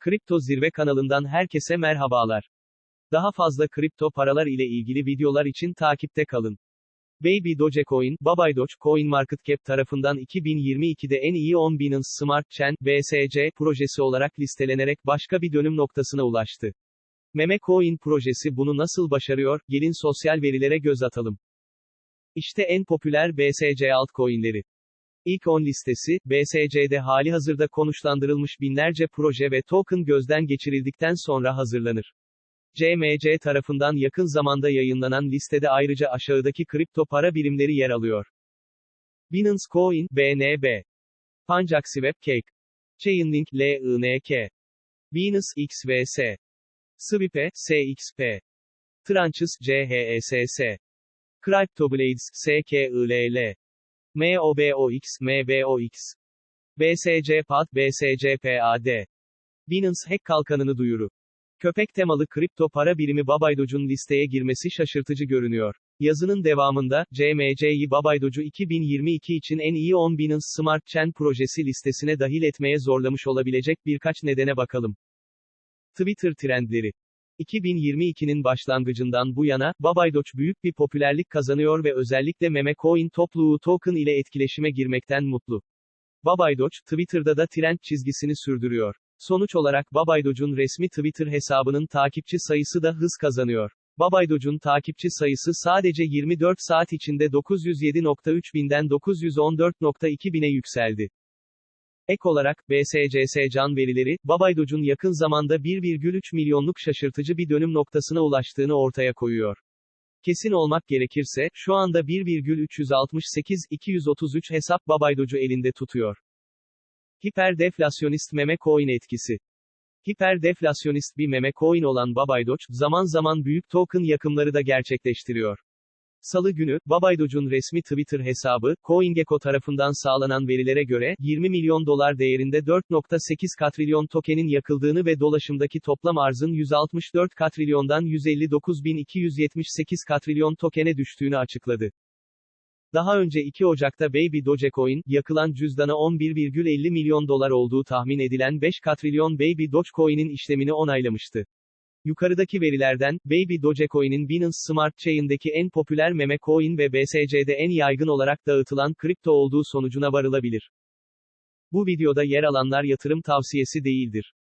Kripto Zirve kanalından herkese merhabalar. Daha fazla kripto paralar ile ilgili videolar için takipte kalın. Baby Dogecoin, Babaydoge, CoinMarketCap tarafından 2022'de en iyi 10 Binance Smart Chain, BSC, projesi olarak listelenerek başka bir dönüm noktasına ulaştı. Meme Coin projesi bunu nasıl başarıyor, gelin sosyal verilere göz atalım. İşte en popüler BSC altcoin'leri. İlk 10 listesi, BSC'de hali hazırda konuşlandırılmış binlerce proje ve token gözden geçirildikten sonra hazırlanır. CMC tarafından yakın zamanda yayınlanan listede ayrıca aşağıdaki kripto para birimleri yer alıyor. Binance Coin, BNB. Pancaxi Cake. Chainlink, LINK. Binance XVS. Swipe, SXP. Tranches, CHESS. CryptoBlades, SKILL. MOBOX, MBOX. BSC PAD, BSC PAD. Binance Hack kalkanını duyuru. Köpek temalı kripto para birimi Babaydoge'un listeye girmesi şaşırtıcı görünüyor. Yazının devamında, CMC'yi Babaydoge'u 2022 için en iyi 10 Binance Smart Chain projesi listesine dahil etmeye zorlamış olabilecek birkaç nedene bakalım. Twitter trendleri. 2022'nin başlangıcından bu yana, Babaydoge büyük bir popülerlik kazanıyor ve özellikle meme coin topluluğu token ile etkileşime girmekten mutlu. Babaydoge, Twitter'da da trend çizgisini sürdürüyor. Sonuç olarak Babaydoge'un resmi Twitter hesabının takipçi sayısı da hız kazanıyor. Babaydoge'un takipçi sayısı sadece 24 saat içinde 907.3 binden 914.2 bine yükseldi. Ek olarak, BSCS can verileri, Babaydoge'un yakın zamanda 1,3 milyonluk şaşırtıcı bir dönüm noktasına ulaştığını ortaya koyuyor. Kesin olmak gerekirse, şu anda 1,368-233 hesap Babaydoge'u elinde tutuyor. Hiperdeflasyonist meme coin etkisi. Hiperdeflasyonist bir meme coin olan Babaydoge, zaman zaman büyük token yakımları da gerçekleştiriyor. Salı günü, Babaydoge'un resmi Twitter hesabı, CoinGecko tarafından sağlanan verilere göre, 20 milyon dolar değerinde 4.8 katrilyon tokenin yakıldığını ve dolaşımdaki toplam arzın 164 katrilyondan 159.278 katrilyon tokene düştüğünü açıkladı. Daha önce 2 Ocak'ta Baby Dogecoin, yakılan cüzdana 11,50 milyon dolar olduğu tahmin edilen 5 katrilyon Baby Dogecoin'in işlemini onaylamıştı. Yukarıdaki verilerden, Baby Dogecoin'in Binance Smart Chain'deki en popüler meme coin ve BSC'de en yaygın olarak dağıtılan kripto olduğu sonucuna varılabilir. Bu videoda yer alanlar yatırım tavsiyesi değildir.